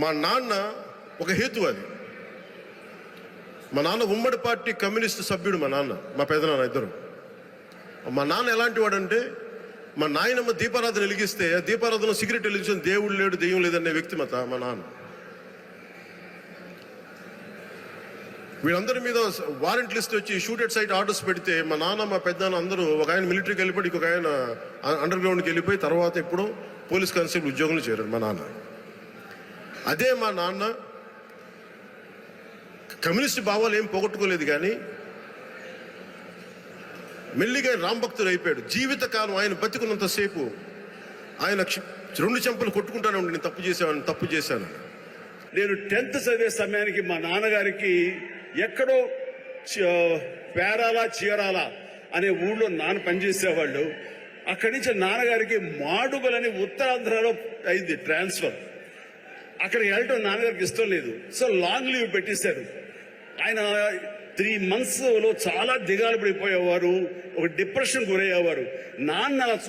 మా నాన్న ఒక హేతు అది. మా నాన్న ఉమ్మడి పార్టీ కమ్యూనిస్ట్ సభ్యుడు మా నాన్న మా పెదనాన్న ఇద్దరు. మా నాన్న ఎలాంటి వాడంటే మా నాయనమ్మ దీపారాధన వెలిగిస్తే దీపారాధన సిగరెట్ వెలిగించిన దేవుడు లేడు దెయ్యం లేదనే వ్యక్తి మత మా నాన్న. వీళ్ళందరి మీద వారెంట్ లిస్ట్ వచ్చి షూటెడ్ సైట్ ఆర్డర్స్ పెడితే మా నాన్న మా పెద్దనాన్న అందరూ ఒక ఆయన మిలిటరీకి వెళ్ళిపోయి ఇంకొక ఆయన అండర్ గ్రౌండ్కి వెళ్ళిపోయి తర్వాత ఇప్పుడు పోలీస్ కానిస్టేబుల్ ఉద్యోగంలో చేరారు మా నాన్న. అదే మా నాన్న కమ్యూనిస్ట్ భావాలు ఏం పోగొట్టుకోలేదు కానీ మెల్లిగా రాంభక్తుడు అయిపోయాడు. జీవితకాలం ఆయన బతికున్నంతసేపు ఆయన రెండు చెంపలు కొట్టుకుంటానే ఉండి నేను తప్పు చేశాను తప్పు చేశాను. నేను టెన్త్ చదివే సమయానికి మా నాన్నగారికి ఎక్కడో పేరాలా చీరాలా అనే ఊళ్ళో నాన్న పనిచేసేవాళ్ళు. అక్కడి నుంచి నాన్నగారికి మాడుగులని ఉత్తరాంధ్రలో అయింది ట్రాన్స్ఫర్. అక్కడికి వెళ్ళటం నాన్నగారికి ఇష్టం లేదు. సో లాంగ్ లీవ్ పెట్టేశారు. ఆయన త్రీ మంత్స్లో చాలా దిగాలు పడిపోయేవారు. ఒక డిప్రెషన్ గురయ్యేవారు. నాన్న అలా